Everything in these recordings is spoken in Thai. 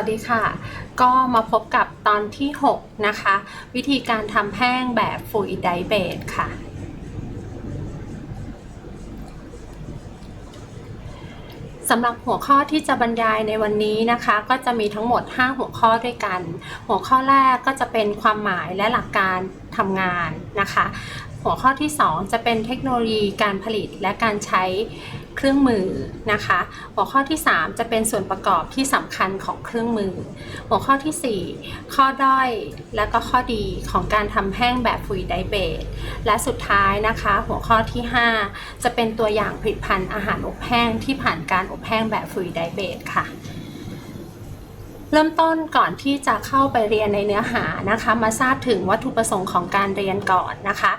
สวัสดีค่ะ ก็มาพบกับตอนที่ 6 นะคะ วิธีการทำแห้งแบบฟุยไดเบตค่ะ สำหรับหัวข้อที่จะบรรยายในวันนี้นะคะ ก็จะมีทั้งหมด 5 หัวข้อด้วยกัน หัวข้อแรกก็จะเป็นความหมายและหลักการทำงานนะคะ หัวข้อที่ 2 จะเป็นเทคโนโลยีการผลิตและการใช้เครื่องมือนะคะ หัวข้อที่ 3 จะเป็นส่วนประกอบที่สำคัญของเครื่องมือ หัวข้อทีสี่ 4 ข้อด้อยและก็ข้อดีของการทำแห้งแบบฟุยไดเบตและสุดท้ายนะคะ หัวข้อที่ 5 จะเป็นตัวอย่างผลิตภัณฑ์อาหารอบแห้งที่ผ่านการอบแห้งแบบฟุยไดเบตค่ะ เริ่มต้นก่อนที่จะเข้าไปเรียนในเนื้อหานะคะ มาทราบถึงวัตถุประสงค์ของการเรียนก่อนนะคะ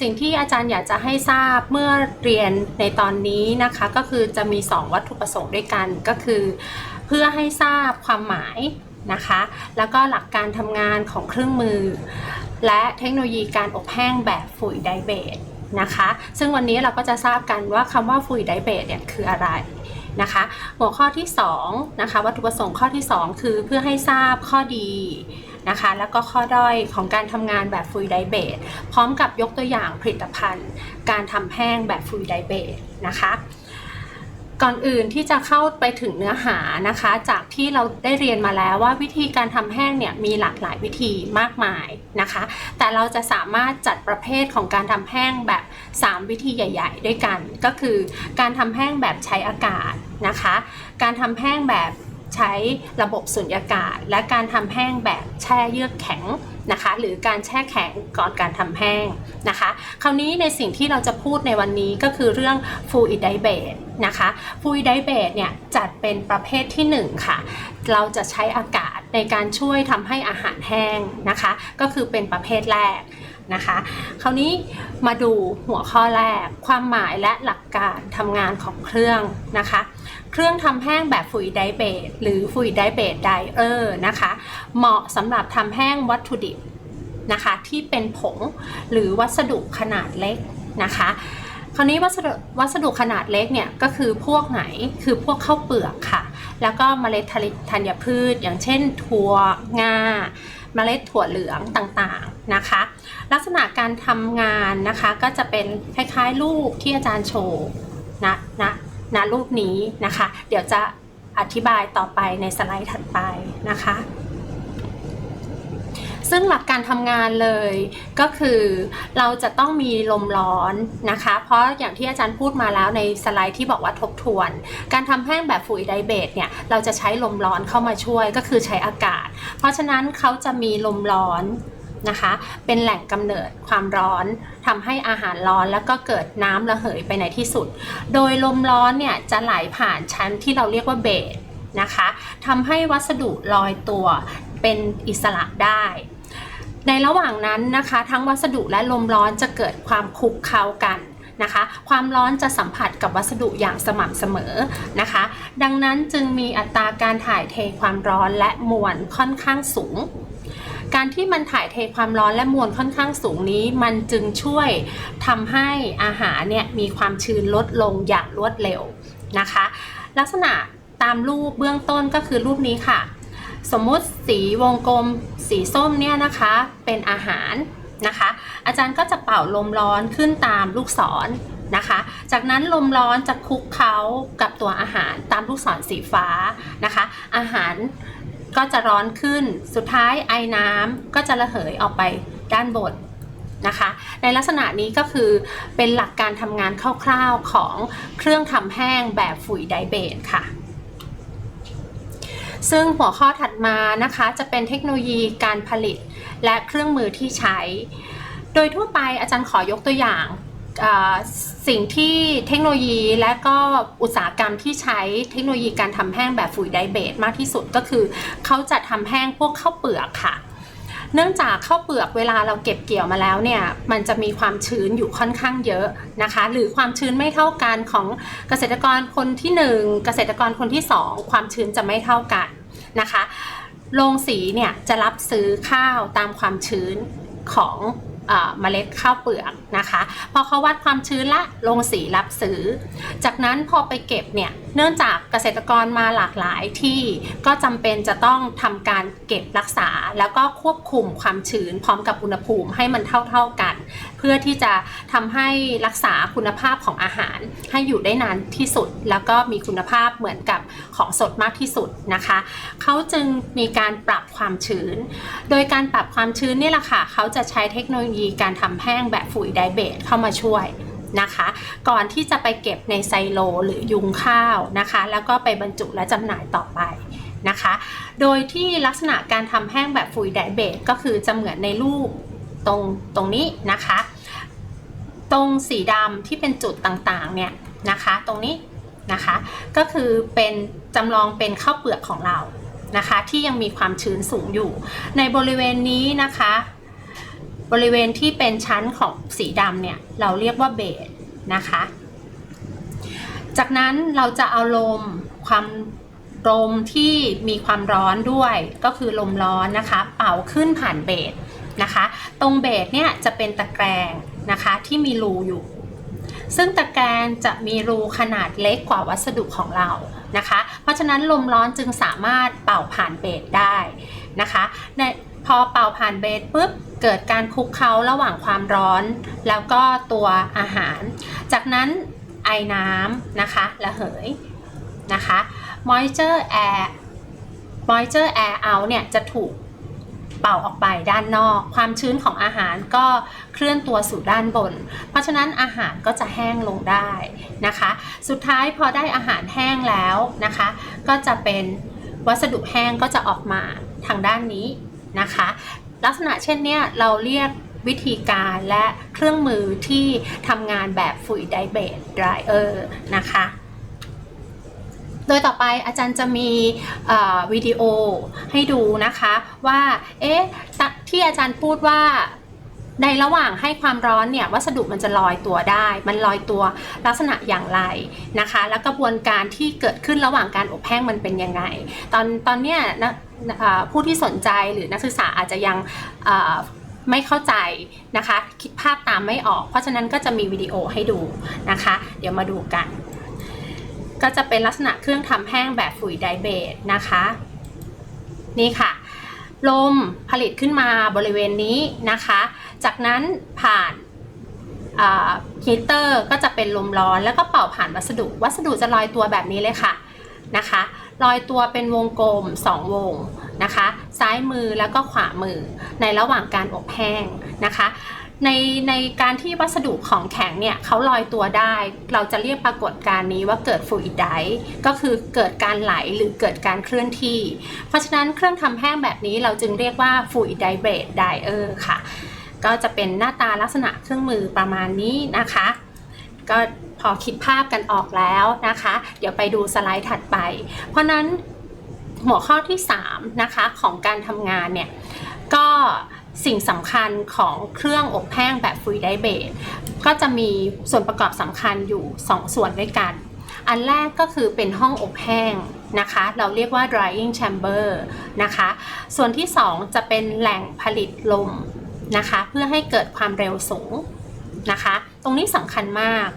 สิ่งที่อาจารย์อยากจะให้ทราบเมื่อเรียนในตอนนี้นะคะ ก็คือจะมี 2 วัตถุประสงค์ด้วยกันก็คือ เพื่อให้ทราบความหมายนะคะ แล้วก็หลักการทำงานของเครื่องมือ และเทคโนโลยีการอบแห้งแบบฟุยไดเบตนะคะ ซึ่งวันนี้เราก็จะทราบกันว่าคำว่าฟุยไดเบตเนี่ยคืออะไร นะคะ หัวข้อที่2นะคะวัตถุประสงค์ข้อที่ 2 คือเพื่อให้ทราบข้อดีนะคะแล้วก็ข้อด้อยของการทำงานแบบฟุยไดเบตพร้อมกับยกตัวอย่างผลิตภัณฑ์ การทำแห้งแบบฟุยไดเบตนะคะก่อนอื่นที่จะเข้าไปถึงเนื้อหานะคะ จากที่เราได้เรียนมาแล้วว่าวิธีการทำแห้งเนี่ยมีหลากหลายวิธีมากมายนะคะ แต่เราจะสามารถจัดประเภทของการทำแห้งแบบ 3 วิธีใหญ่ ๆ ด้วยกัน ก็คือการทำแห้งแบบใช้อากาศ นะคะ การทำแห้งแบบใช้ระบบสุญญากาศ และการทำแห้งแบบแช่เยือกแข็งนะคะหรือการแช่แข็งก่อนการทำแห้งนะคะ คราวนี้ในสิ่งที่เราจะพูดในวันนี้ก็คือเรื่องฟูอิดไดเบตนะคะฟูอิดไดเบตเนี่ยจัดเป็นประเภทที่1ค่ะเราจะใช้อากาศในการช่วยทำให้อาหารแห้งนะคะ ก็คือเป็นประเภทแรกนะคะ คราวนี้มาดูหัวข้อแรก ความหมายและหลักการทำงานของเครื่องนะคะ เครื่องทำแห้งแบบฟุยไดเบตหรือฟุยไดเบตไดเออร์นะคะ เหมาะสำหรับทำแห้งวัตถุดิบนะคะที่เป็นผงหรือวัสดุขนาดเล็กนะคะคราวนี้วัสดุวัสดุขนาดเล็กเนี่ยก็คือพวกไหนคือพวกข้าวเปลือกค่ะ แล้วก็เมล็ดธัญพืช อย่างเช่นถั่วงาเมล็ดถั่วเหลืองต่างๆนะคะ ลักษณะการทำงานนะคะก็จะเป็นคล้ายๆรูปที่อาจารย์โชว์นะนะ นะรูปนี้นะคะ เดี๋ยวจะอธิบายต่อไปในสไลด์ถัดไปนะคะ ซึ่งหลักการทำงานเลยก็คือเราจะต้องมีลมร้อนนะคะ เพราะอย่างที่อาจารย์พูดมาแล้วในสไลด์ที่บอกว่าทบทวน การทำแห้งแบบฟุยไดเบตเนี่ยเราจะใช้ลมร้อนเข้ามาช่วยก็คือใช้อากาศ เพราะฉะนั้นเขาจะมีลมร้อน นะคะ เป็นแหล่งกำเนิดความร้อนทำให้อาหารร้อนแล้วก็เกิดน้ำระเหยไปในที่สุด โดยลมร้อนเนี่ยจะไหลผ่านชั้นที่เราเรียกว่าเบสนะคะทำให้วัสดุลอยตัวเป็นอิสระได้ ในระหว่างนั้นนะคะ ทั้งวัสดุและลมร้อนจะเกิดความคลุกเคล้ากันนะคะความร้อนจะสัมผัสกับวัสดุอย่างสม่ำเสมอนะคะ ดังนั้นจึงมีอัตราการถ่ายเทความร้อนและมวลค่อนข้างสูง การที่มันถ่ายเทความร้อนและมวลค่อนข้างสูงนี้ มันจึงช่วยทำให้อาหารเนี่ยมีความชื้นลดลงอย่างรวดเร็วนะคะ ลักษณะตามรูปเบื้องต้นก็คือรูปนี้ค่ะ สมมุติสีวงกลมสีส้มเนี่ยนะคะเป็นอาหารนะคะ อาจารย์ก็จะเป่าลมร้อนขึ้นตามลูกศรนะคะ จากนั้นลมร้อนจะคลุกเคล้ากับตัวอาหารตามลูกศรสีฟ้านะคะ อาหาร ก็จะร้อนขึ้น สุดท้ายไอน้ำก็จะระเหยออกไปด้านบนนะคะ ในลักษณะนี้ก็คือเป็นหลักการทำงานคร่าวๆของเครื่องทำแห้งแบบฝุ่ยไดเบตค่ะ ซึ่งหัวข้อถัดมานะคะจะเป็นเทคโนโลยีการผลิตและเครื่องมือที่ใช้ โดยทั่วไปอาจารย์ขอยกตัวอย่าง สิ่งที่เทคโนโลยีและก็อุตสาหกรรมที่ใช้เทคโนโลยีการทำแห้งแบบฝุ่ยไดเบตมากที่สุดก็คือ เขาจะทำแห้งพวกข้าวเปลือกค่ะ เนื่องจากข้าวเปลือกเวลาเราเก็บเกี่ยวมาแล้วเนี่ยมันจะมีความชื้นอยู่ค่อนข้างเยอะนะคะ หรือความชื้นไม่เท่ากันของเกษตรกรคนที่ 1 เกษตรกรคนที่ 2 ความชื้นจะไม่เท่ากันนะคะโรงสีเนี่ยจะรับซื้อข้าวตามความชื้นของ เมล็ดข้าวเปลือกนะคะ พอเขาวัดความชื้นละลงสีรับซื้อ จากนั้นพอไปเก็บเนี่ย เนื่องจากเกษตรกรมาหลากหลายที่ก็จำเป็นจะต้องทำการเก็บรักษา แล้วก็ควบคุมความชื้นพร้อมกับอุณหภูมิให้มันเท่าๆกัน เพื่อที่จะทำให้รักษาคุณภาพของอาหาร ให้อยู่ได้นานที่สุด แล้วก็มีคุณภาพเหมือนกับของสดมากที่สุดนะคะเขาจึงมีการปรับความชื้น โดยการปรับความชื้นนี่แหละค่ะเขาจะใช้เทคโนโลยีการทำแห้งแบบฝุ่ยไดเบตเข้ามาช่วย นะคะ ก่อนที่จะไปเก็บในไซโลหรือยุงข้าวนะคะ แล้วก็ไปบรรจุและจำหน่ายต่อไปนะคะ โดยที่ลักษณะการทำแห้งแบบฝุ่ยไดเบตก็คือจะเหมือนในรูปตรงตรงนี้นะคะ ตรงสีดำที่เป็นจุดต่างๆเนี่ยนะคะ ตรงนี้นะคะ ก็คือเป็นจำลองเป็นข้าวเปลือกของเรานะคะ ที่ยังมีความชื้นสูงอยู่ ในบริเวณนี้นะคะ บริเวณที่เป็นชั้นของสีดำเนี่ยเราเรียกว่าเบสนะคะ จากนั้นเราจะเอาลมความลมที่มีความร้อนด้วย ก็คือลมร้อนนะคะ เป่าขึ้นผ่านเบสนะคะ ตรงเบสเนี่ยจะเป็นตะแกรงนะคะที่มีรูอยู่ ซึ่งตะแกรงจะมีรูขนาดเล็กกว่าวัสดุของเรานะคะ เพราะฉะนั้นลมร้อนจึงสามารถเป่าผ่านเบสได้นะคะพอเป่าผ่านเบสปุ๊บเกิดการคลุกเคล้าระหว่างความร้อน แล้วก็ตัวอาหาร จากนั้นไอน้ำนะคะระเหยนะคะ moisture air moisture air out เนี่ยจะถูกเป่าออกไปด้านนอก ความชื้นของอาหารก็เคลื่อนตัวสู่ด้านบน เพราะฉะนั้นอาหารก็จะแห้งลงได้นะคะ สุดท้ายพอได้อาหารแห้งแล้วนะคะ ก็จะเป็นวัสดุแห้งก็จะออกมาทางด้านนี้นะคะ ลักษณะเช่นเนี้ยเราเรียกวิธีการและเครื่องมือที่ทำงานแบบฝุ่ยไดเบตไดรเออร์นะคะ โดยต่อไปอาจารย์จะมีวิดีโอให้ดูนะคะว่า เอ๊ะ ที่อาจารย์พูดว่าในระหว่างให้ความร้อนเนี่ยวัสดุมันจะลอยตัวได้ มันลอยตัวลักษณะอย่างไรนะคะ แล้วกระบวนการที่เกิดขึ้นระหว่างการอบแห้งมันเป็นยังไง ตอนตอนเนี้ยนะ ผู้ที่สนใจหรือนักศึกษาอาจจะยังไม่เข้าใจนะคะ คิดภาพตามไม่ออก เพราะฉะนั้นก็จะมีวิดีโอให้ดูนะคะ เดี๋ยวมาดูกัน ก็จะเป็นลักษณะเครื่องทำแห้งแบบฝุ่ยไดเบตนะคะ นี่ค่ะ ลมผลิตขึ้นมาบริเวณนี้นะคะ จากนั้นผ่านฮีเตอร์ก็จะเป็นลมร้อนแล้วก็เป่าผ่านวัสดุ วัสดุจะลอยตัวแบบนี้เลยค่ะ นะคะลอยตัวเป็นวงกลม 2 วงนะคะ ซ้ายมือแล้วก็ขวามือในระหว่างการอบแห้งนะคะในในการที่วัสดุของแข็งเนี่ยเขาลอยตัวได้ เราจะเรียกปรากฏการณ์นี้ว่าเกิดฟลูอิดไดก็คือเกิดการไหลหรือเกิดการเคลื่อนที่ เพราะฉะนั้นเครื่องทำแห้งแบบนี้เราจึงเรียกว่าฟลูอิดไดเบรดไดเออร์ค่ะ ก็จะเป็นหน้าตาลักษณะเครื่องมือประมาณนี้นะคะ ก็พอคิดภาพกันออกแล้วนะคะ เดี๋ยวไปดูสไลด์ถัดไป เพราะนั้นหัวข้อที่ 3 นะคะ ของการทำงานเนี่ย ก็สิ่งสำคัญของเครื่องอบแห้งแบบฟรีไดเบตก็จะมีส่วนประกอบสำคัญอยู่ 2 ส่วนด้วยกัน อันแรกก็คือเป็นห้องอบแห้งนะคะ เราเรียกว่า drying chamber นะคะ ส่วนที่ 2 จะเป็นแหล่งผลิตลมนะคะ เพื่อให้เกิดความเร็วสูง นะคะ ตรงนี้สำคัญมาก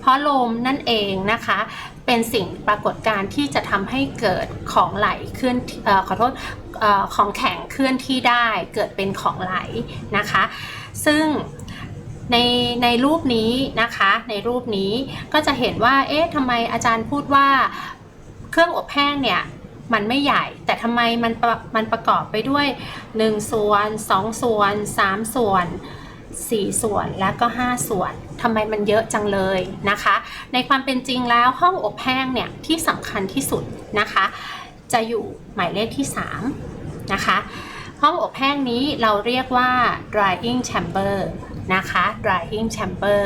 เพราะลมนั่นเองนะคะ เป็นสิ่งปรากฏการณ์ที่จะทำให้เกิดของไหลเคลื่อนออขอโทษออของแข็งเคลื่อนที่ได้เกิดเป็นของไหลนะคะ ซึ่งในในรูปนี้นะคะ ในรูปนี้ก็จะเห็นว่า เอ๊ะทำไมอาจารย์พูดว่าเครื่องอบแห้งเนี่ยมันไม่ใหญ่ แต่ทำไมมันมันประกอบไปด้วย 1 ส่วน 2 ส่วน 3 ส่วน 4 ส่วนและก็ 5 ส่วนทำไมมันเยอะจังเลยนะคะ ในความเป็นจริงแล้วห้องอบแห้งเนี่ยที่สำคัญที่สุดนะคะ จะอยู่หมายเลขที่ 3 นะคะ ห้องอบแห้งนี้เราเรียกว่า drying chamber นะคะ drying chamber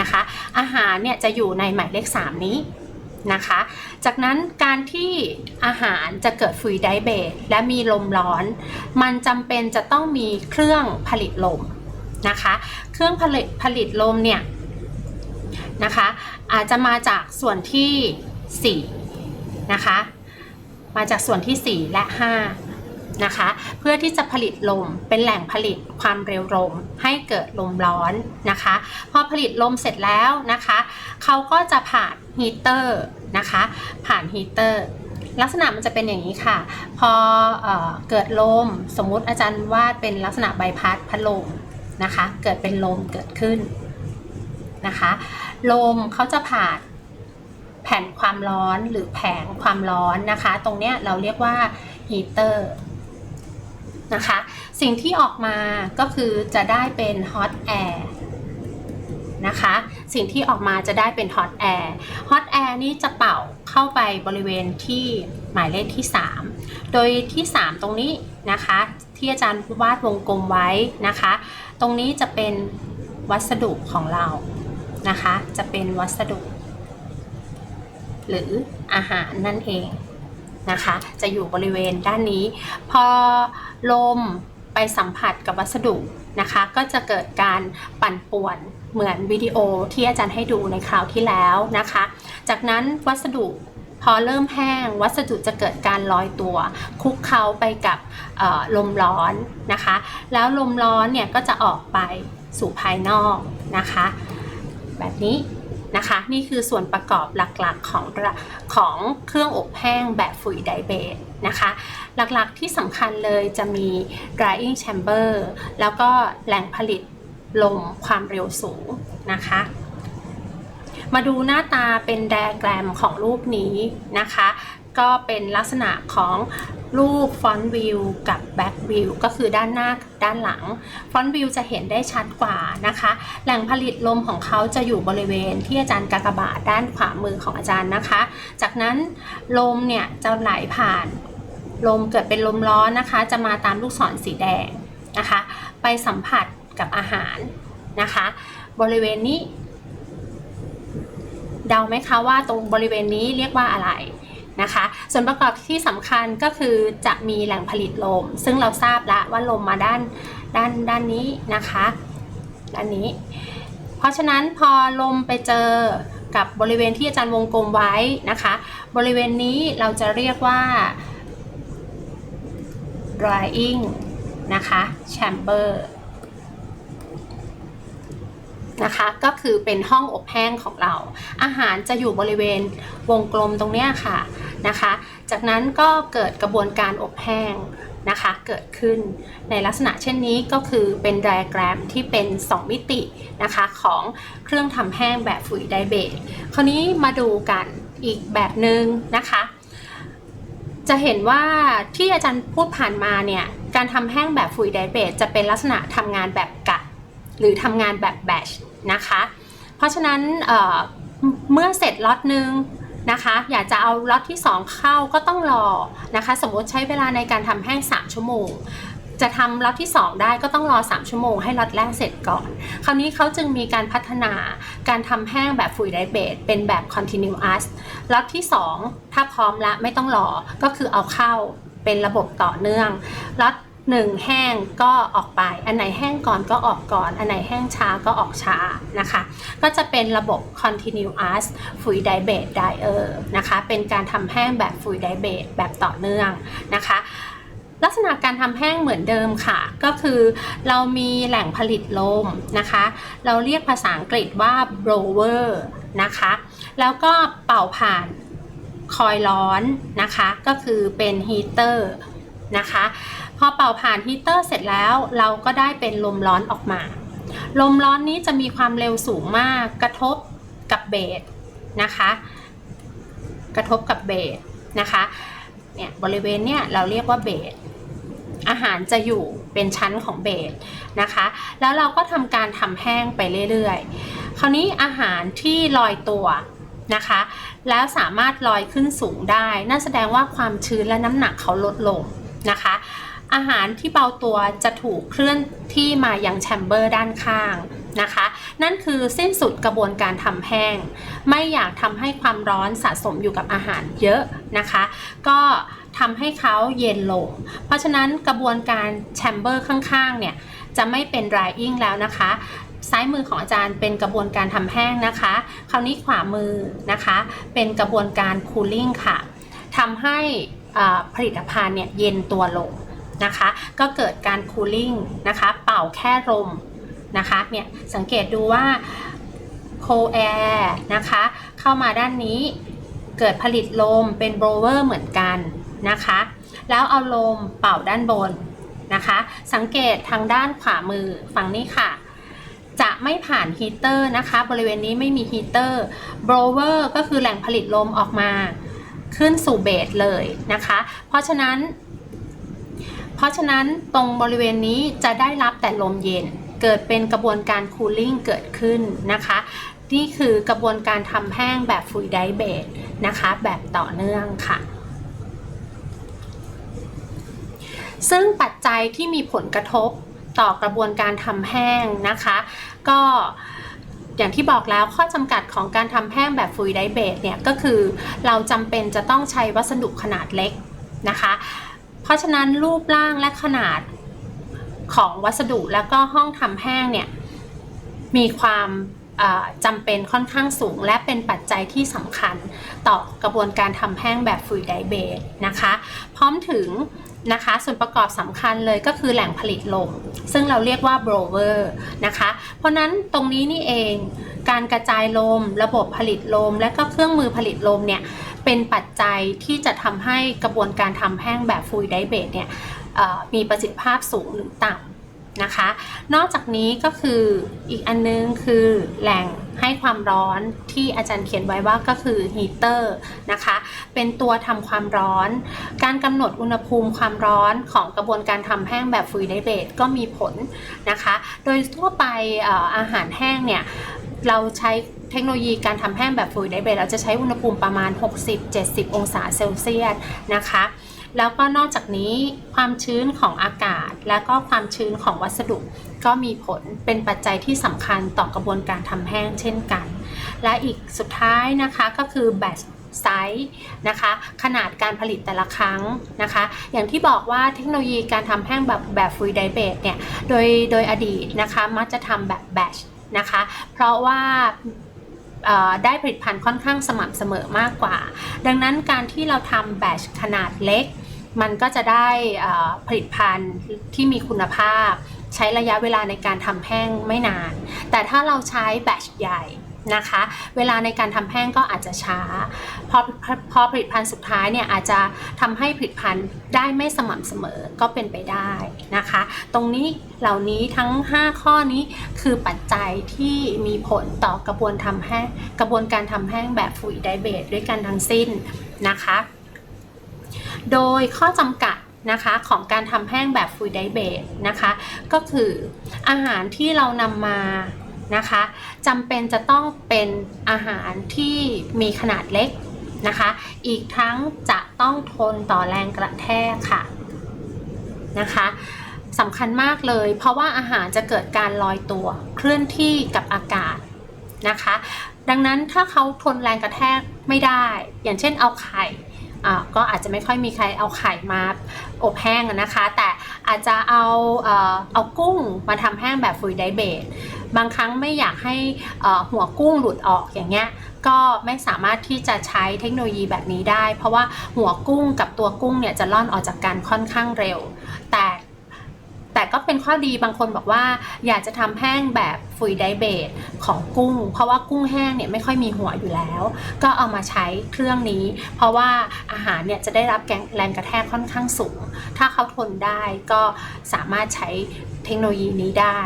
นะคะ อาหารเนี่ยจะอยู่ในหมายเลข 3 นี้นะคะ จากนั้นการที่อาหารจะเกิดฟุยไดเบตและมีลมร้อน มันจำเป็นจะต้องมีเครื่องผลิตลม นะคะ เครื่องผลิตผลิตลมเนี่ยนะคะอาจจะมาจากส่วนที่4นะคะมาจากส่วนที่ 4 และ 5 นะคะ เพื่อที่จะผลิตลมเป็นแหล่งผลิตความเร็วลมให้เกิดลมร้อนนะคะ พอผลิตลมเสร็จแล้วนะคะเขาก็จะผ่านฮีเตอร์นะคะผ่านฮีเตอร์ลักษณะมันจะเป็นอย่างนี้ค่ะ พอเออเกิดลมสมมุติอาจารย์วาดเป็นลักษณะใบพัดพัดลม นะคะ เกิดเป็นลมเกิดขึ้นนะคะ ลมเขาจะผ่านแผ่นความร้อนหรือแผงความร้อนนะคะ ตรงเนี้ยเราเรียกว่าฮีเตอร์นะคะสิ่งที่ออกมาก็คือจะได้เป็นฮอตแอร์นะคะสิ่งที่ออกมาจะได้เป็นฮอตแอร์ฮอตแอร์นี่จะเป่าเข้าไปบริเวณที่หมายเลขที่ 3 โดยที่ 3 ตรงนี้นะคะ ที่อาจารย์วาดวงกลมไว้นะคะ ตรงนี้จะเป็นวัสดุของเรานะคะ จะเป็นวัสดุ หรืออาหารนั่นเองนะคะ จะอยู่บริเวณด้านนี้ พอลมไปสัมผัสกับวัสดุนะคะ ก็จะเกิดการปั่นป่วนเหมือนวิดีโอที่อาจารย์ให้ดูในคราวที่แล้วนะคะ จากนั้นวัสดุ พอเริ่มแห้งวัสดุจะเกิดการลอยตัวคลุกเคล้าไปกับลมร้อนนะคะ แล้วลมร้อนเนี่ยก็จะออกไปสู่ภายนอกนะคะ แบบนี้นะคะนี่คือส่วนประกอบหลักๆของของเครื่องอบแห้งแบบฝุ่ยไดเบตนะคะ หลักๆที่สำคัญเลยจะมี drying chamber แล้วก็แหล่งผลิตลมความเร็วสูงนะคะ มาดูหน้าตาเป็นไดอะแกรมของรูปนี้นะคะ ก็เป็นลักษณะของรูปฟอนต์วิวกับแบ็กวิวก็คือด้านหน้ากับด้านหลังฟอนต์วิวจะเห็นได้ชัดกว่านะคะ แหล่งผลิตลมของเขาจะอยู่บริเวณที่อาจารย์กากบาทด้านขวามือของอาจารย์นะคะ จากนั้นลมเนี่ยจะไหลผ่านลมเกิดเป็นลมร้อนนะคะ จะมาตามลูกศรสีแดงนะคะ ไปสัมผัสกับอาหารนะคะ บริเวณนี้ เดาไหมคะว่าตรงบริเวณนี้เรียกว่าอะไรนะคะ ส่วนประกอบที่สำคัญก็คือจะมีแหล่งผลิตลม ซึ่งเราทราบแล้วว่าลมมาด้านด้านด้านนี้นะคะด้านนี้ เพราะฉะนั้นพอลมไปเจอกับบริเวณที่อาจารย์วงกลมไว้นะคะ บริเวณนี้เราจะเรียกว่า drying นะคะ chamber นะคะ ก็คือเป็นห้องอบแห้งของเรา อาหารจะอยู่บริเวณวงกลมตรงนี้ค่ะนะคะ จากนั้นก็เกิดกระบวนการอบแห้งนะคะเกิดขึ้นในลักษณะเช่นนี้ก็คือเป็นไดอะแกรมที่เป็น 2 มิตินะคะของเครื่องทำแห้งแบบฝุ่ยไดเบตคราวนี้มาดูกันอีกแบบหนึ่งนะคะ จะเห็นว่าที่อาจารย์พูดผ่านมาเนี่ยการทำแห้งแบบฝุ่ยไดเบตจะเป็นลักษณะทำงานแบบ หรือทำงานแบบแบชนะคะ เพราะฉะนั้นเเมื่อเสร็จล็อตหนึ่งนะคะอยากจะเอาล็อตที่ 2 เข้าก็ต้องรอนะคะ สมมติใช้เวลาในการทำแห้ง 3 ชั่วโมง จะทำล็อตที่ 2 ได้ก็ต้องรอ 3 ชั่วโมงให้ล็อตแรกเสร็จก่อน คราวนี้เขาจึงมีการพัฒนาการทำแห้งแบบฝุ่ยไดเบตเป็นแบบ continuous ล็อตที่ 2 ถ้าพร้อมแล้วไม่ต้องรอก็คือเอาเข้าเป็นระบบต่อเนื่องล็อต หนึ่งแห้งก็ออกไป อันไหนแห้งก่อนก็ออกก่อน อันไหนแห้งช้าก็ออกช้านะคะ ก็จะเป็นระบบ continuous ฝุ่ยไดเบตไดเออร์นะคะ เป็นการทำแห้งแบบฝุ่ยไดเบตแบบต่อเนื่องนะคะลักษณะการทำแห้งเหมือนเดิมค่ะ ก็คือเรามีแหล่งผลิตลมนะคะ เราเรียกภาษาอังกฤษว่า blower นะคะ แล้วก็เป่าผ่านคอยร้อนนะคะ ก็คือเป็นฮีเตอร์นะคะ อเป่าผ่านฮีเตอร์เสร็จแล้วเราก็ได้เป็นลมร้อนออกมา ลมร้อนนี้จะมีความเร็วสูงมากกระทบกับเบสนะคะ กระทบกับเบสนะคะเนี่ยบริเวณเนี่ยเราเรียกว่าเบสอาหารจะอยู่เป็นชั้นของเบสนะคะ แล้วเราก็ทำการทำแห้งไปเรื่อยๆ คราวนี้อาหารที่ลอยตัวนะคะ แล้วสามารถลอยขึ้นสูงได้ นั่นแสดงว่าความชื้นและน้ำหนักเขาลดลงนะคะ อาหารที่เบาตัวจะถูกเคลื่อนที่มายังแชมเบอร์ด้านข้างนะคะ นั่นคือสิ้นสุดกระบวนการทำแห้ง ไม่อยากทำให้ความร้อนสะสมอยู่กับอาหารเยอะนะคะ ก็ทำให้เขาเย็นลง เพราะฉะนั้นกระบวนการแชมเบอร์ข้างๆเนี่ยจะไม่เป็น drying แล้วนะคะ ซ้ายมือของอาจารย์เป็นกระบวนการทำแห้งนะคะ คราวนี้ขวามือนะคะ เป็นกระบวนการ cooling ค่ะทำให้ผลิตภัณฑ์เนี่ยเย็นตัวลง นะคะ ก็เกิดการ cooling นะคะ เป่าแค่ลมนะคะเนี่ยสังเกตดูว่า cold air นะคะเข้ามาด้านนี้เกิดผลิตลมเป็นโบรเวอร์เหมือนกันนะคะ แล้วเอาลมเป่าด้านบนนะคะ สังเกตทางด้านขวามือฝั่งนี้ค่ะ จะไม่ผ่านฮีเตอร์นะคะ บริเวณนี้ไม่มีฮีเตอร์โบรเวอร์ก็คือแหล่งผลิตลมออกมาขึ้นสู่เบสเลยนะคะ เพราะฉะนั้น เพราะฉะนั้นตรงบริเวณนี้จะได้รับแต่ลมเย็น เกิดเป็นกระบวนการคูลิ่งเกิดขึ้นนะคะ นี่คือกระบวนการทำแห้งแบบฟุยไดเบสนะคะ แบบต่อเนื่องค่ะซึ่งปัจจัยที่มีผลกระทบต่อกระบวนการทำแห้งนะคะ ก็อย่างที่บอกแล้วข้อจำกัดของการทำแห้งแบบฟุยไดเบสเนี่ยก็คือเราจำเป็นจะต้องใช้วัสดุขนาดเล็กนะคะ เพราะฉะนั้นรูปร่างและขนาดของวัสดุแล้วก็ห้องทำแห้งเนี่ยมีความจำเป็นค่อนข้างสูง และเป็นปัจจัยที่สำคัญต่อกระบวนการทำแห้งแบบฟุยไดเบสนะคะ พร้อมถึงนะคะส่วนประกอบสำคัญเลยก็คือแหล่งผลิตลม ซึ่งเราเรียกว่าโบรเวอร์นะคะ เพราะนั้นตรงนี้นี่เองการกระจายลม ระบบผลิตลม และก็เครื่องมือผลิตลมเนี่ย เป็นปัจจัยที่จะทำให้กระบวนการทำแห้งแบบฟุยไดเบสเนี่ยมีประสิทธิภาพสูงหรือต่ำนะคะ นอกจากนี้ก็คืออีกอันนึงคือแหล่งให้ความร้อนที่อาจารย์เขียนไว้ว่าก็คือฮีเตอร์นะคะ เป็นตัวทำความร้อน การกำหนดอุณหภูมิความร้อนของกระบวนการทำแห้งแบบฟุยไดเบสก็มีผลนะคะ โดยทั่วไปอาหารแห้งเนี่ยเราใช้ เทคโนโลยีการทำแห้งแบบฟุยไดเบสเราจะใช้อุณหภูมิประมาณ 60-70 องศาเซลเซียสนะคะแล้วก็นอกจากนี้ความชื้นของอากาศ และก็ความชื้นของวัสดุ ก็มีผลเป็นปัจจัยที่สำคัญต่อกระบวนการทำแห้งเช่นกัน และอีกสุดท้ายนะคะก็คือแบตไซส์นะคะขนาดการผลิตแต่ละครั้งนะคะ อย่างที่บอกว่าเทคโนโลยีการทำแห้งแบบแบบฟุยไดเบสเนี่ยโดยโดยอดีตนะคะมักจะทำแบบแบตนะคะ เพราะว่า ได้ผลิตภัณฑ์ค่อนข้างสม่ำเสมอมากกว่า ดังนั้นการที่เราทำแบชขนาดเล็ก มันก็จะได้ผลิตภัณฑ์ที่มีคุณภาพ ใช้ระยะเวลาในการทำแห้งไม่นาน แต่ถ้าเราใช้แบชใหญ่ นะคะ เวลาในการทำแห้งก็อาจจะช้า พอพอผลิตภัณฑ์สุดท้ายเนี่ยอาจจะทำให้ผลิตภัณฑ์ได้ไม่สม่ำเสมอก็เป็นไปได้นะคะ ตรงนี้เหล่านี้ทั้ง 5 ข้อนี้คือปัจจัยที่มีผลต่อกระบวนทำแห้งกระบวนการทำแห้งแบบฟุยไดเบตด้วยกันทั้งสิ้นนะคะ โดยข้อจำกัดนะคะของการทำแห้งแบบฟุยไดเบตนะคะ ก็คืออาหารที่เรานำมา นะคะจำเป็นจะต้องเป็นอาหารที่มีขนาดเล็กนะคะ อีกทั้งจะต้องทนต่อแรงกระแทกค่ะนะคะสำคัญมากเลย เพราะว่าอาหารจะเกิดการลอยตัวเคลื่อนที่กับอากาศนะคะ ดังนั้นถ้าเขาทนแรงกระแทกไม่ได้ อย่างเช่นเอาไข่ก็อาจจะไม่ค่อยมีใครเอาไข่มาอบแห้งนะคะ แต่อาจจะเอาเอ่อเอากุ้งมาทำแห้งแบบฟุยไดเบต บางครั้งไม่อยากให้หัวกุ้งหลุดออกอย่างเงี้ยก็ไม่สามารถที่จะใช้เทคโนโลยีแบบนี้ได้ เพราะว่าหัวกุ้งกับตัวกุ้งเนี่ยจะล่อนออกจากกันค่อนข้างเร็ว แต่ แต่ก็เป็นข้อดีบางคนบอกว่า อยากจะทำแห้งแบบฟุยไดเบตของกุ้ง เพราะว่ากุ้งแห้งเนี่ยไม่ค่อยมีหัวอยู่แล้ว ก็เอามาใช้เครื่องนี้ เพราะว่าอาหารเนี่ยจะได้รับแรงกระแทกค่อนข้างสูง ถ้าเขาทนได้ก็สามารถใช้เทคโนโลยีนี้ได้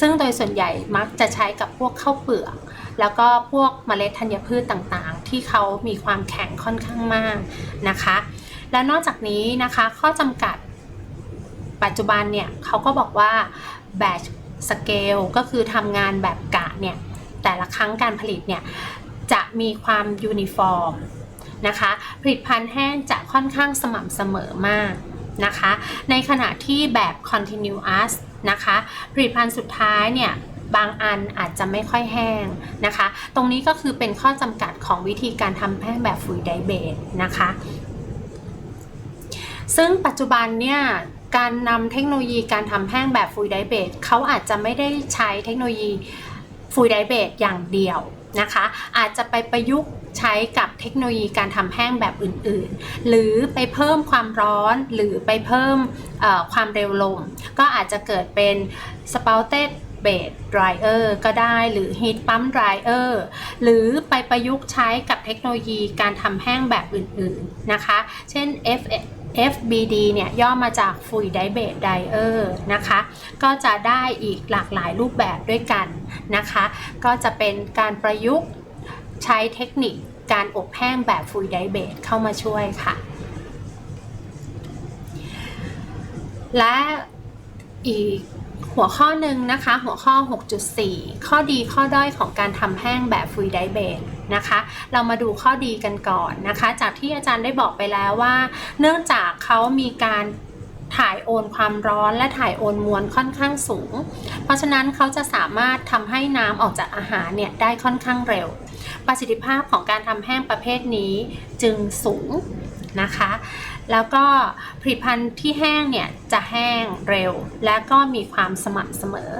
ซึ่งโดยส่วนใหญ่มักจะใช้กับพวกข้าวเปลือก แล้วก็พวกเมล็ดธัญพืชต่างๆ ที่เขามีความแข็งค่อนข้างมากนะคะ และนอกจากนี้นะคะข้อจำกัด ปัจจุบันเนี่ยเขาก็บอกว่า batch scale ก็คือทำงานแบบกะเนี่ย แต่ละครั้งการผลิตเนี่ย จะมีความยูนิฟอร์มนะคะ ผลิตภัณฑ์แห้งจะค่อนข้างสม่ำเสมอมากนะคะ ในขณะที่แบบ continuous นะคะ ผลิตภัณฑ์สุดท้ายเนี่ยบางอันอาจจะไม่ค่อยแห้งนะคะ ตรงนี้ก็คือเป็นข้อจำกัดของวิธีการทำแห้งแบบฟุยไดเบตนะคะ ซึ่งปัจจุบันเนี่ย การนำเทคโนโลยีการทำแห้งแบบฟุยไดเบตเขาอาจจะไม่ได้ใช้เทคโนโลยีฟุยไดเบตอย่างเดียวนะคะ อาจจะไปประยุกต์ใช้กับเทคโนโลยีการทำแห้งแบบอื่นๆ หรือไปเพิ่มความร้อนหรือไปเพิ่มความเร็วลม ก็อาจจะเกิดเป็น spouted bed dryer ก็ได้หรือ heat pump dryer หรือไปประยุกต์ใช้กับเทคโนโลยีการทำแห้งแบบอื่นๆนะคะ เช่น F FBD เนี่ยย่อมาจาก Fluid Bed Dryer นะคะ ก็จะได้อีกหลากหลายรูปแบบด้วยกันนะคะ ก็จะเป็นการประยุกต์ใช้เทคนิคการอบแห้งแบบ Fluid Bed เข้ามาช่วยค่ะ และอีก หัวข้อหนึ่งนะคะ หัวข้อ 6.4 ข้อดีข้อด้อยของการทำแห้งแบบฟรีไดเบดนะคะ เรามาดูข้อดีกันก่อนนะคะ จากที่อาจารย์ได้บอกไปแล้วว่า เนื่องจากเขามีการถ่ายโอนความร้อนและถ่ายโอนมวลค่อนข้างสูง เพราะฉะนั้นเขาจะสามารถทำให้น้ำออกจากอาหารเนี่ยได้ค่อนข้างเร็ว ประสิทธิภาพของการทำแห้งประเภทนี้จึงสูงนะคะ แล้วก็ผลิตภัณฑ์ที่แห้งเนี่ยจะแห้งเร็ว และก็มีความสม่ำเสมอ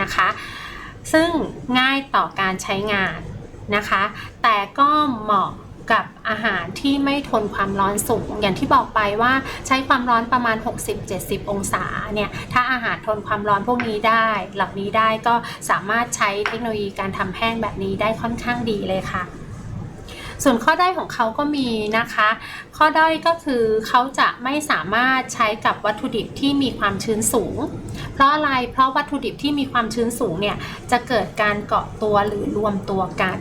นะคะ ซึ่งง่ายต่อการใช้งานนะคะ แต่ก็เหมาะกับอาหารที่ไม่ทนความร้อนสูง อย่างที่บอกไปว่าใช้ความร้อนประมาณ 60-70 องศาเนี่ยถ้าอาหารทนความร้อนพวกนี้ได้ เหล่านี้ได้ก็สามารถใช้เทคโนโลยีการทำแห้งแบบนี้ได้ค่อนข้างดีเลยค่ะ ส่วนข้อด้อยของเขาก็มีนะคะ ข้อด้อยก็คือเขาจะไม่สามารถใช้กับวัตถุดิบที่มีความชื้นสูง เพราะอะไร เพราะวัตถุดิบที่มีความชื้นสูงเนี่ยจะเกิดการเกาะตัวหรือรวมตัวกัน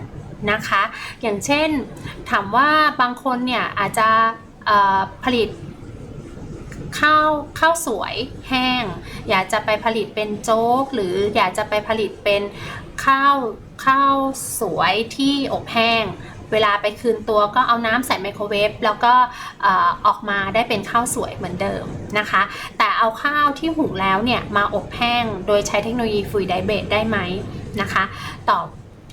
นะคะ อย่างเช่นถามว่าบางคนเนี่ยอาจจะผลิตข้าวข้าวสวยแห้ง อยากจะไปผลิตเป็นโจ๊ก หรืออยากจะไปผลิตเป็นข้าวข้าวสวยที่อบแห้ง เวลาไปคืนตัวก็เอาน้ำใส่ไมโครเวฟแล้วก็ออออกมาได้เป็นข้าวสวยเหมือนเดิมนะคะ แต่เอาข้าวที่หุงแล้วเนี่ยมาอบแห้งโดยใช้เทคโนโลยีฟรีไดเบตได้ไหมนะคะ ตอบ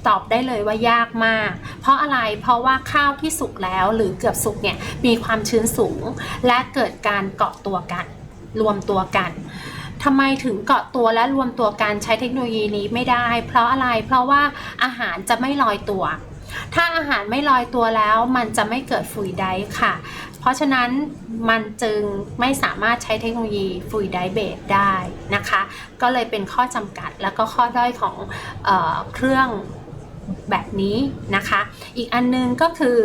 ตอบได้เลยว่ายากมาก เพราะอะไร เพราะว่าข้าวที่สุกแล้วหรือเกือบสุกเนี่ยมีความชื้นสูง และเกิดการเกาะตัวกัน รวมตัวกันทำไมถึงเกาะตัวและรวมตัวกันใช้เทคโนโลยีนี้ไม่ได้ เพราะอะไร เพราะว่าอาหารจะไม่ลอยตัว ถ้าอาหารไม่ลอยตัวแล้วมันจะไม่เกิดฟุยไดค่ะ เพราะฉะนั้นมันจึงไม่สามารถใช้เทคโนโลยีฟุยไดเบสได้นะคะ ก็เลยเป็นข้อจำกัดแล้วก็ข้อด้อยของเออเครื่องแบบนี้นะคะ อีกอันนึงก็คือ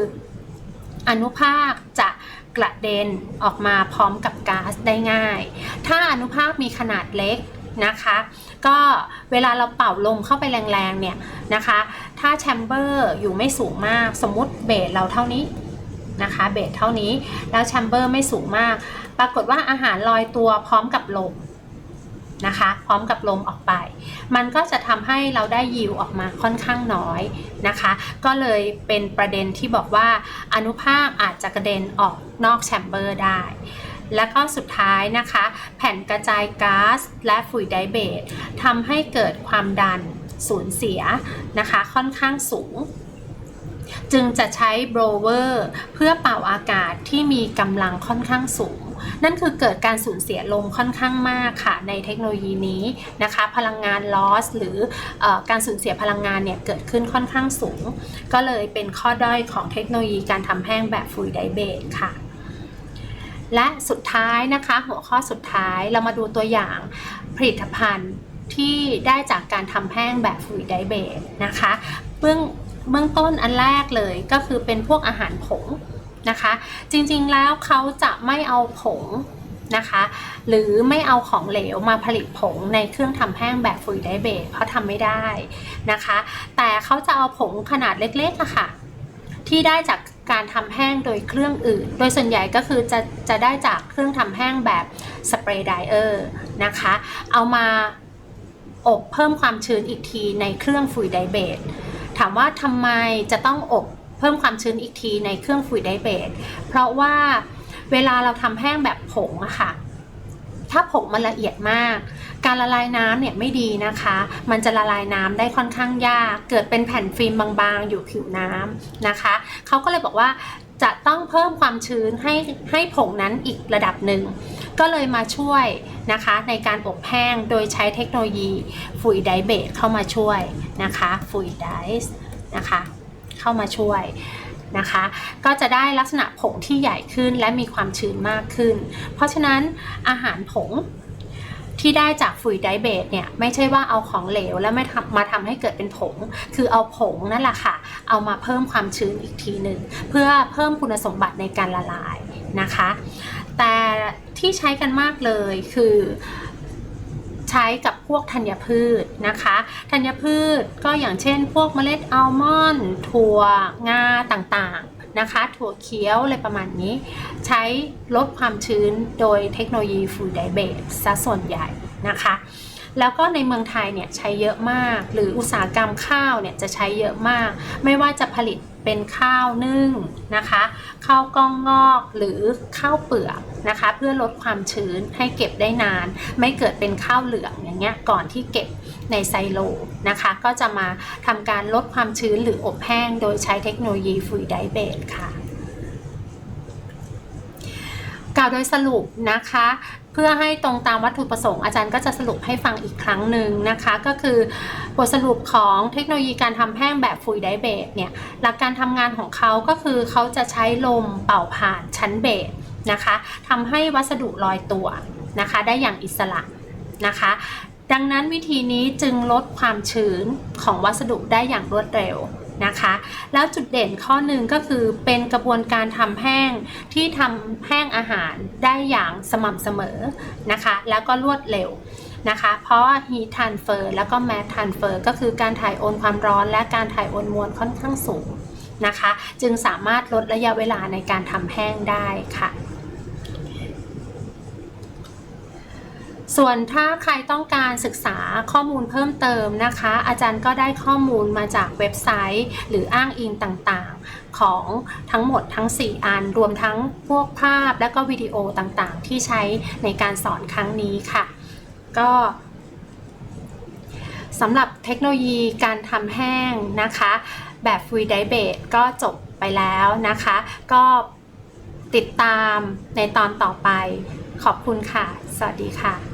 อนุภาคจะกระเด็นออกมาพร้อมกับก๊าซได้ง่าย ถ้าอนุภาคมีขนาดเล็กนะคะ ก็เวลาเราเป่าลมเข้าไปแรงๆเนี่ยนะคะ ถ้าแชมเบอร์อยู่ไม่สูงมาก สมมุติเบสเราเท่านี้นะคะเบสเท่านี้แล้วแชมเบอร์ไม่สูงมาก ปรากฏว่าอาหารลอยตัวพร้อมกับลมนะคะ พร้อมกับลมออกไป มันก็จะทำให้เราได้ยิวออกมาค่อนข้างน้อยนะคะ ก็เลยเป็นประเด็นที่บอกว่าอนุภาคอาจจะกระเด็นออกนอกแชมเบอร์ได้ และก็สุดท้ายนะคะ แผ่นกระจายก๊าซและฝุ่ยไดเบตทำให้เกิดความดัน สูญเสียนะคะค่อนข้างสูง จึงจะใช้โบรเวอร์เพื่อเป่าอากาศที่มีกำลังค่อนข้างสูง นั่นคือเกิดการสูญเสียลมค่อนข้างมากค่ะ ในเทคโนโลยีนี้นะคะ พลังงาน loss หรืออการสูญเสียพลังงานเนี่ยเกิดขึ้นค่อนข้างสูง ก็เลยเป็นข้อด้อยของเทคโนโลยีการทำแห้งแบบฟ u ยไดเบตค่ะและสุดท้ายนะคะ หัวข้อสุดท้ายเรามาดูตัวอย่างผลิตภัณฑ์ ที่ได้จากการทำแห้งแบบฟ u ยไดเบตนะคะเบื้องเบื้องต้นอันแรกเลยก็คือเป็นพวกอาหารผงนะคะ จริงๆแล้วเขาจะไม่เอาผงนะคะหรือไม่เอาของเหลวมาผลิตผงในเครื่องทำแห้งแบบฟ u ยไดเบตเพราะทำไม่ได้นะคะ แต่เขาจะเอาผงขนาดเล็กๆอะค่ะที่ได้จากการทำแห้งโดยเครื่องอื่น โดยส่วนใหญ่ก็คือจะจะได้จากเครื่องทำแห้งแบบสเปรย์ไดเออร์นะคะ เอามา อบเพิ่มความชื้นอีกทีในเครื่องฟุยไดเบตถามว่าทำไมจะต้องอบเพิ่มความชื้นอีกทีในเครื่องฟุยไดเบตเพราะว่าเวลาเราทำแห้งแบบผงอะค่ะ ถ้าผงมันละเอียดมาก การละลายน้ำเนี่ยไม่ดีนะคะ มันจะละลายน้ำได้ค่อนข้างยาก เกิดเป็นแผ่นฟิล์มบางๆ อยู่ผิวน้ำนะคะ เขาก็เลยบอกว่า จะต้องเพิ่มความชื้นให้ให้ผงนั้นอีกระดับหนึ่ง ก็เลยมาช่วยนะคะในการอบแห้งโดยใช้เทคโนโลยีฟุยไดเบตเข้ามาช่วยนะคะฟุยไดส์นะคะเข้ามาช่วยนะคะก็จะได้ลักษณะผงที่ใหญ่ขึ้นและมีความชื้นมากขึ้น เพราะฉะนั้นอาหารผง ที่ได้จากฝุ่ยไดเบตเนี่ยไม่ใช่ว่าเอาของเหลวแล้วไม่ทำมาทำให้เกิดเป็นผง คือเอาผงนั่นแหละค่ะ เอามาเพิ่มความชื้นอีกทีหนึ่งเพื่อเพิ่มคุณสมบัติในการละลายนะคะ แต่ที่ใช้กันมากเลยคือใช้กับพวกธัญพืชนะคะ ธัญพืชก็อย่างเช่นพวกเมล็ดอัลมอนด์ถั่วงาต่างๆ นะคะ ถั่วเขียวอะไรประมาณนี้ ใช้ลดความชื้นโดยเทคโนโลยีฟูดไดเบตซะส่วนใหญ่นะคะ แล้วก็ในเมืองไทยเนี่ยใช้เยอะมาก หรืออุตสาหกรรมข้าวเนี่ยจะใช้เยอะมาก ไม่ว่าจะผลิตเป็นข้าวนึ่งนะคะข้าวกล้องงอกหรือข้าวเปลือกนะคะ เพื่อลดความชื้นให้เก็บได้นาน ไม่เกิดเป็นข้าวเหลืองอย่างเงี้ยก่อนที่เก็บในไซโลนะคะ ก็จะมาทำการลดความชื้นหรืออบแห้ง โดยใช้เทคโนโลยีฟ u ยไดเบตค่ะกล่าวโดยสรุปนะคะ เพื่อให้ตรงตามวัตถุประสงค์อาจารย์ก็จะสรุปให้ฟังอีกครั้งหนึ่งนะคะ ก็คือบทสรุปของเทคโนโลยีการทำแห้งแบบฟุยไดเบตเนี่ยหลักการทำงานของเขาก็คือเขาจะใช้ลมเป่าผ่านชั้นเบสนะคะทำให้วัสดุลอยตัวนะคะ ได้อย่างอิสระนะคะ ดังนั้นวิธีนี้จึงลดความชื้นของวัสดุได้อย่างรวดเร็ว นะคะ แล้วจุดเด่นข้อหนึ่งก็คือเป็นกระบวนการทำแห้งที่ทำแห้งอาหารได้อย่างสม่ำเสมอนะคะ แล้วก็รวดเร็วนะคะ เพราะ heat transfer แล้วก็ mass transfer ก็คือการถ่ายโอนความร้อนและการถ่ายโอนมวลค่อนข้างสูงนะคะ จึงสามารถลดระยะเวลาในการทำแห้งได้ค่ะ ส่วนถ้าใครต้องการศึกษาข้อมูลเพิ่มเติมนะคะ อาจารย์ก็ได้ข้อมูลมาจากเว็บไซต์ หรืออ้างอิงต่างๆ ของทั้งหมดทั้ง 4 อัน รวมทั้งพวกภาพและก็วิดีโอต่างๆ ที่ใช้ในการสอนครั้งนี้ค่ะ ก็สำหรับเทคโนโลยีการทำแห้งนะคะ แบบฟ r ีไดเบตก็จบไปแล้วนะคะ ก็ติดตามในตอนต่อไปขอบคุณค่ะ สวัสดีค่ะ